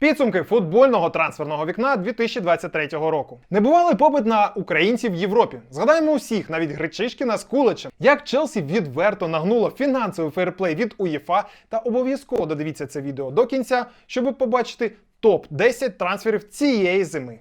Підсумки футбольного трансферного вікна 2023 року. Небувалий попит на українців в Європі. Згадаємо усіх, навіть Гречишкіна з Куличем. Як Челсі відверто нагнуло фінансовий фейерплей від УЄФА та обов'язково додивіться це відео до кінця, щоб побачити топ 10 трансферів цієї зими.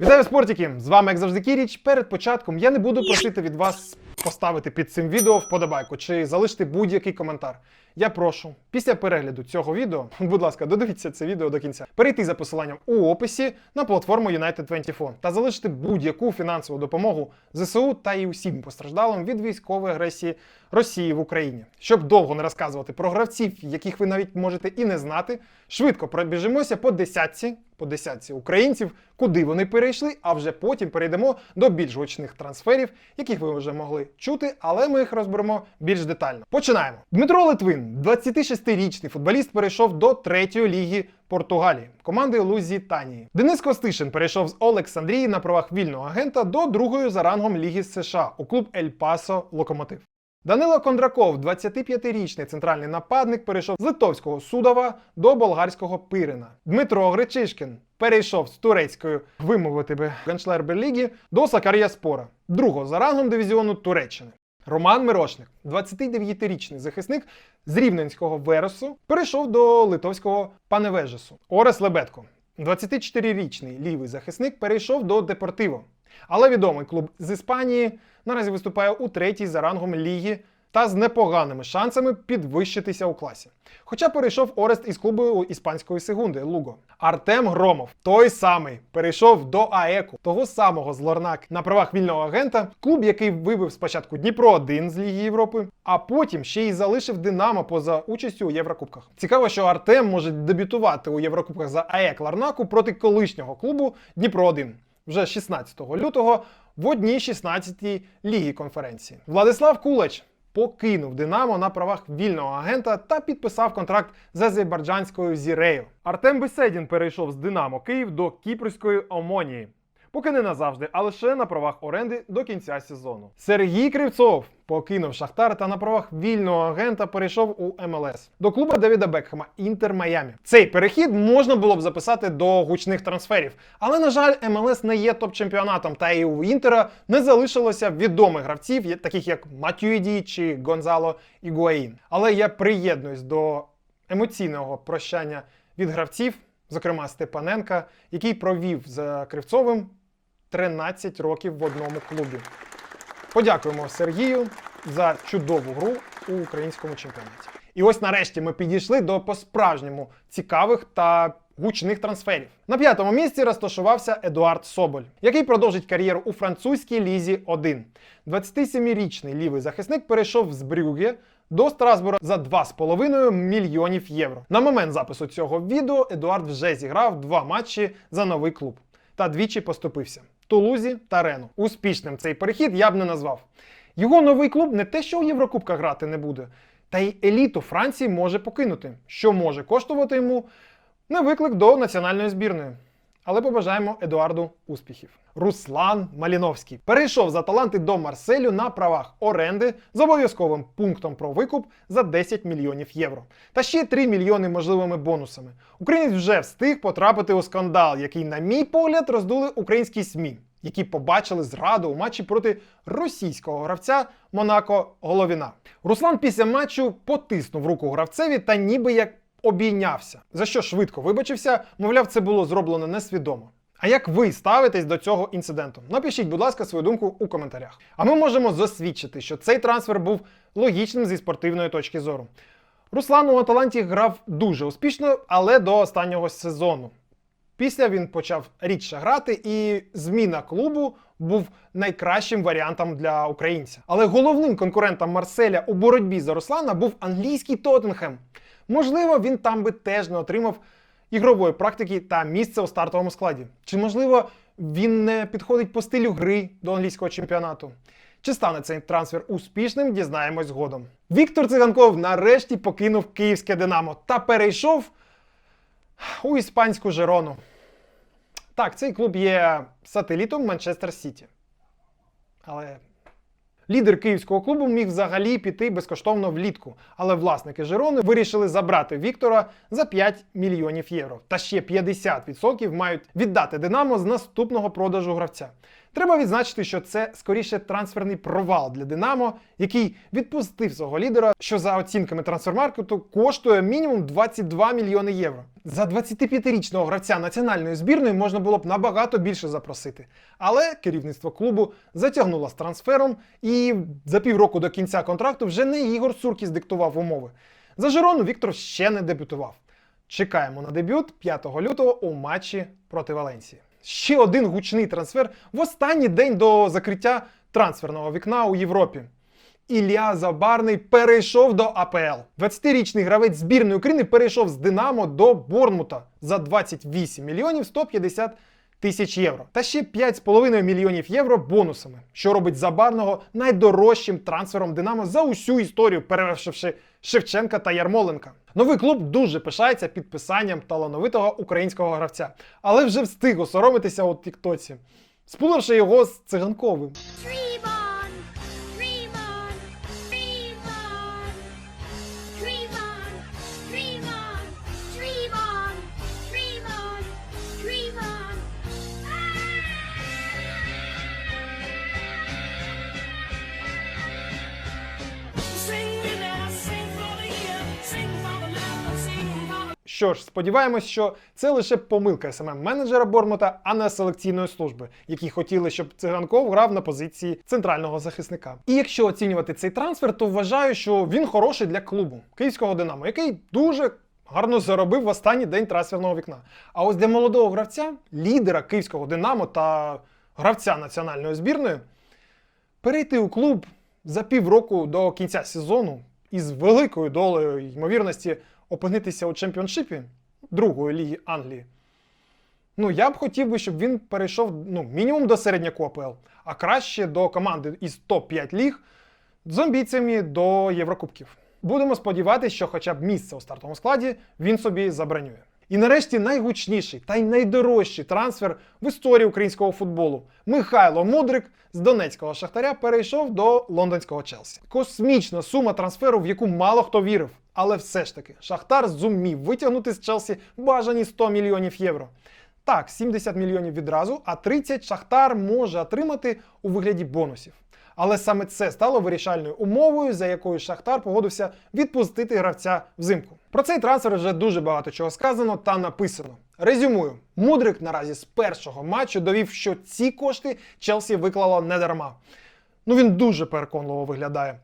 Вітаю спортики! З вами, як завжди, Кіріч. Перед початком я не буду просити від вас поставити під цим відео вподобайку чи залишити будь-який коментар. Я прошу, після перегляду цього відео, будь ласка, додивіться це відео до кінця, перейти за посиланням у описі на платформу United24 та залишити будь-яку фінансову допомогу ЗСУ та і усім постраждалим від військової агресії Росії в Україні. Щоб довго не розказувати про гравців, яких ви навіть можете і не знати, швидко пробіжимося по десятці, по десятці українців, куди вони перейшли, а вже потім перейдемо до більш гучних трансферів, яких ви вже могли чути, але ми їх розберемо більш детально. Починаємо. Дмитро Литвин, 26-річний футболіст, перейшов до третьої ліги Португалії, команди Лузітанії. Денис Костишин перейшов з Олександрії на правах вільного агента до другої за рангом Ліги США у клуб Ель Пасо Локомотив. Данило Кондраков, 25-річний центральний нападник, перейшов з литовського Судова до болгарського Пирина. Дмитро Гречишкін перейшов з турецької вимовити би Ганшлерберліги до Сакарія Спора, другого за рангом дивізіону Туреччини. Роман Мирошник, 29-річний захисник з рівненського Вересу, перейшов до литовського Паневежесу. Орес Лебедко, 24-річний лівий захисник, перейшов до Депортиво. Але відомий клуб з Іспанії наразі виступає у третій за рангом ліги та з непоганими шансами підвищитися у класі. Хоча перейшов Орест із клубу іспанської сегунди Луго. Артем Громов, той самий, перейшов до АЕКу, того самого з Лорнак на правах вільного агента, клуб, який вибив спочатку Дніпро 1 з Ліги Європи, а потім ще й залишив Динамо поза участю у Єврокубках. Цікаво, що Артем може дебютувати у Єврокубках за АЕК Ларнаку проти колишнього клубу Дніпро 1 вже 16 лютого в одній 16-й лігі конференції. Владислав Кулач покинув Динамо на правах вільного агента та підписав контракт з азербайджанською Зірею. Артем Беседін перейшов з Динамо Київ до кіпрської Омонії. Поки не назавжди, а лише на правах оренди до кінця сезону. Сергій Кривцов покинув Шахтар та на правах вільного агента перейшов у МЛС до клубу Девіда Бекхема Інтер Майамі. Цей перехід можна було б записати до гучних трансферів, але на жаль, МЛС не є топ-чемпіонатом, та і у Інтера не залишилося відомих гравців, таких як Матюїді чи Гонзало Ігуаїн. Але я приєднуюсь до емоційного прощання від гравців, зокрема Степаненка, який провів з Кривцовим 13 років в одному клубі. Подякуємо Сергію за чудову гру у українському чемпіонаті. І ось нарешті ми підійшли до по-справжньому цікавих та гучних трансферів. На п'ятому місці розташувався Едуард Соболь, який продовжить кар'єру у французькій лізі 1. 27-річний лівий захисник перейшов з Брюгге до Страсбура за 2,5 мільйонів євро. На момент запису цього відео Едуард вже зіграв два матчі за новий клуб та двічі поступився Тулузі та Рену. Успішним цей перехід я б не назвав. Його новий клуб не те, що у Єврокубках грати не буде, та й еліту Франції може покинути, що може коштувати йому не виклик до національної збірної. Але побажаємо Едуарду успіхів. Руслан Маліновський перейшов за таланти до Марселю на правах оренди з обов'язковим пунктом про викуп за 10 мільйонів євро. Та ще 3 мільйони можливими бонусами. Українець вже встиг потрапити у скандал, який, на мій погляд, роздули українські СМІ, які побачили зраду у матчі проти російського гравця Монако Головіна. Руслан після матчу потиснув руку гравцеві та ніби як обійнявся, за що швидко вибачився, мовляв, це було зроблено несвідомо. А як ви ставитесь до цього інциденту? Напишіть, будь ласка, свою думку у коментарях. А ми можемо засвідчити, що цей трансфер був логічним зі спортивної точки зору. Руслан у Аталанті грав дуже успішно, але до останнього сезону. Після він почав рідше грати, і зміна клубу був найкращим варіантом для українця. Але головним конкурентом Марселя у боротьбі за Руслана був англійський Тоттенхем. Можливо, він там би теж не отримав ігрової практики та місце у стартовому складі. Чи можливо він не підходить по стилю гри до англійського чемпіонату? Чи стане цей трансфер успішним, дізнаємось згодом. Віктор Циганков нарешті покинув київське Динамо та перейшов у іспанську Жерону. Так, цей клуб є сателітом Манчестер Сіті. Але Лідер київського клубу міг взагалі піти безкоштовно влітку, але власники Жирони вирішили забрати Віктора за 5 мільйонів євро. Та ще 50% мають віддати Динамо з наступного продажу гравця. Треба відзначити, що це скоріше трансферний провал для Динамо, який відпустив свого лідера, що за оцінками трансфермаркету коштує мінімум 22 мільйони євро. За 25-річного гравця національної збірної можна було б набагато більше запросити. Але керівництво клубу затягнуло з трансфером, і за півроку до кінця контракту вже не Ігор Суркіс диктував умови. За Жирону Віктор ще не дебютував. Чекаємо на дебют 5 лютого у матчі проти Валенсії. Ще один гучний трансфер в останній день до закриття трансферного вікна у Європі. Ілля Забарний перейшов до АПЛ. 20-річний гравець збірної України перейшов з Динамо до Борнмута за 28 мільйонів 150 тисяч євро. Та ще 5,5 мільйонів євро бонусами, що робить Забарного найдорожчим трансфером Динамо за усю історію, перевершивши Шевченка та Ярмоленка. Новий клуб дуже пишається підписанням талановитого українського гравця, але вже встиг осоромитися у Тіктоці, спуливши його з циганковим. Що ж, сподіваємось, що це лише помилка smm менеджера Бормута, а не селекційної служби, які хотіли, щоб циганков грав на позиції центрального захисника. І якщо оцінювати цей трансфер, то вважаю, що він хороший для клубу київського Динамо, який дуже гарно заробив в останній день трансферного вікна. А ось для молодого гравця, лідера київського Динамо та гравця національної збірної, перейти у клуб за півроку до кінця сезону із великою долею ймовірності опинитися у чемпіоншипі другої ліги Англії. Ну, я б хотів би, щоб він перейшов ну, мінімум до середняку АПЛ, а краще до команди із топ-5 ліг з амбіціями до Єврокубків. Будемо сподіватися, що хоча б місце у стартовому складі він собі забронює. І нарешті найгучніший та й найдорожчий трансфер в історії українського футболу. Михайло Мудрик з донецького шахтаря перейшов до лондонського Челсі. Космічна сума трансферу, в яку мало хто вірив. Але все ж таки, Шахтар зумів витягнути з Челсі бажані 100 мільйонів євро. Так, 70 мільйонів відразу, а 30 Шахтар може отримати у вигляді бонусів. Але саме це стало вирішальною умовою, за якою Шахтар погодився відпустити гравця взимку. Про цей трансфер вже дуже багато чого сказано та написано. Резюмую, Мудрик наразі з першого матчу довів, що ці кошти Челсі виклало не дарма. Ну він дуже переконливо виглядає.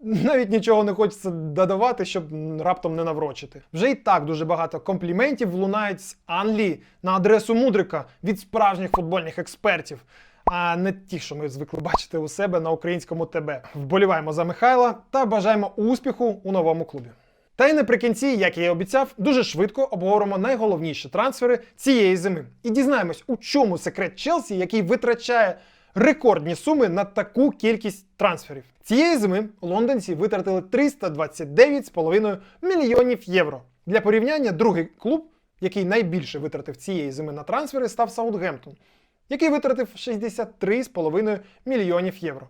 Навіть нічого не хочеться додавати, щоб раптом не наврочити. Вже і так дуже багато компліментів лунають з Англії на адресу Мудрика від справжніх футбольних експертів, а не ті, що ми звикли бачити у себе на українському ТБ. Вболіваємо за Михайла та бажаємо успіху у новому клубі. Та й наприкінці, як я і обіцяв, дуже швидко обговоримо найголовніші трансфери цієї зими. І дізнаємось, у чому секрет Челсі, який витрачає рекордні суми на таку кількість трансферів. Цієї зими лондонці витратили 329,5 мільйонів євро. Для порівняння, другий клуб, який найбільше витратив цієї зими на трансфери, став Саутгемптон, який витратив 63,5 мільйонів євро.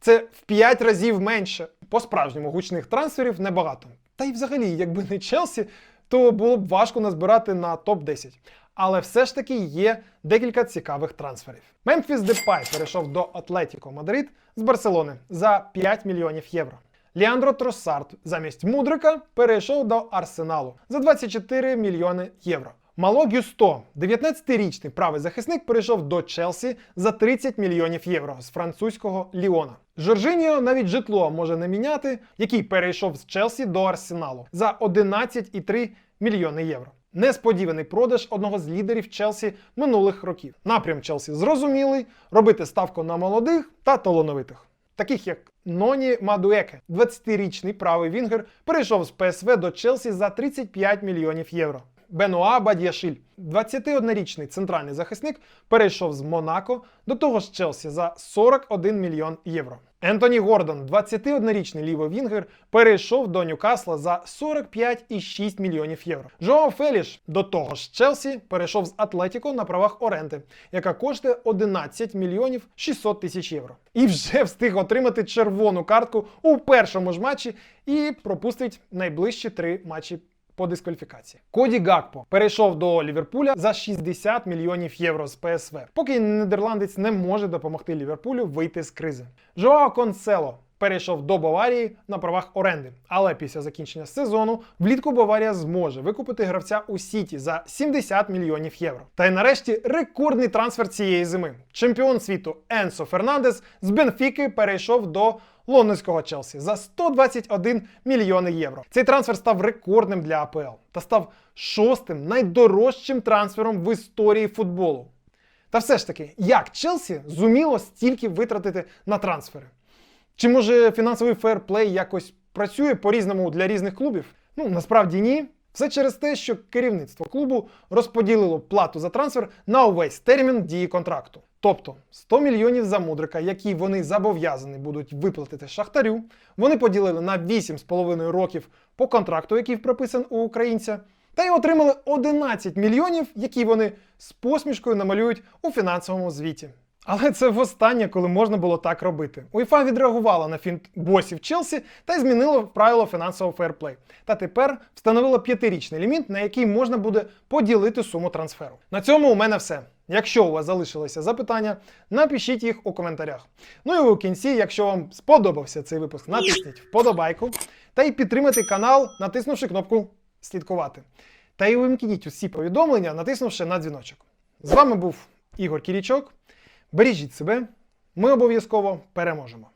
Це в 5 разів менше. По-справжньому гучних трансферів небагато. Та й взагалі, якби не Челсі, то було б важко назбирати на топ-10. Але все ж таки є декілька цікавих трансферів. Мемфіс Депай перейшов до Атлетіко Мадрид з Барселони за 5 мільйонів євро. Ліандро Тросард замість Мудрика перейшов до Арсеналу за 24 мільйони євро. Мало Гюсто, 19-річний правий захисник, перейшов до Челсі за 30 мільйонів євро з французького Ліона. Жоржиніо навіть житло може не міняти, який перейшов з Челсі до Арсеналу за 11,3 мільйони євро. Несподіваний продаж одного з лідерів Челсі минулих років. Напрям Челсі зрозумілий робити ставку на молодих та талановитих. Таких як Ноні Мадуеке, 20-річний правий вінгер, перейшов з ПСВ до Челсі за 35 мільйонів євро. Бенуа Бадіашиль. 21-річний центральний захисник перейшов з Монако до того ж Челсі за 41 мільйон євро. Ентоні Гордон, 21-річний лівий вінгер, перейшов до Ньюкасла за 45,6 мільйонів євро. Жоао Феліш до того ж Челсі перейшов з Атлетіко на правах оренди, яка коштує 11 мільйонів 600 тисяч євро. І вже встиг отримати червону картку у першому ж матчі і пропустить найближчі три матчі по дискваліфікації. Коді Гакпо перейшов до Ліверпуля за 60 мільйонів євро з ПСВ, поки нідерландець не може допомогти Ліверпулю вийти з кризи. Жоао Консело перейшов до Баварії на правах оренди, але після закінчення сезону влітку Баварія зможе викупити гравця у Сіті за 70 мільйонів євро. Та й нарешті рекордний трансфер цієї зими. Чемпіон світу Енсо Фернандес з Бенфіки перейшов до лондонського Челсі за 121 мільйони євро. Цей трансфер став рекордним для АПЛ та став шостим найдорожчим трансфером в історії футболу. Та все ж таки, як Челсі зуміло стільки витратити на трансфери? Чи може фінансовий ферплей якось працює по-різному для різних клубів? Ну насправді ні. Все через те, що керівництво клубу розподілило плату за трансфер на увесь термін дії контракту. Тобто 100 мільйонів за мудрика, які вони зобов'язані будуть виплатити шахтарю, вони поділили на 8,5 років по контракту, який прописан у українця, та й отримали 11 мільйонів, які вони з посмішкою намалюють у фінансовому звіті. Але це востаннє, коли можна було так робити. УЄФА відреагувала на фінт босів Челсі та й змінила правило фінансового фейрплей. Та тепер встановила п'ятирічний ліміт, на який можна буде поділити суму трансферу. На цьому у мене все. Якщо у вас залишилися запитання, напишіть їх у коментарях. Ну і у кінці, якщо вам сподобався цей випуск, натисніть вподобайку та й підтримайте канал, натиснувши кнопку слідкувати. Та й увімкніть усі повідомлення, натиснувши на дзвіночок. З вами був Ігор Кірічок. Бережіть себе, ми обов'язково переможемо.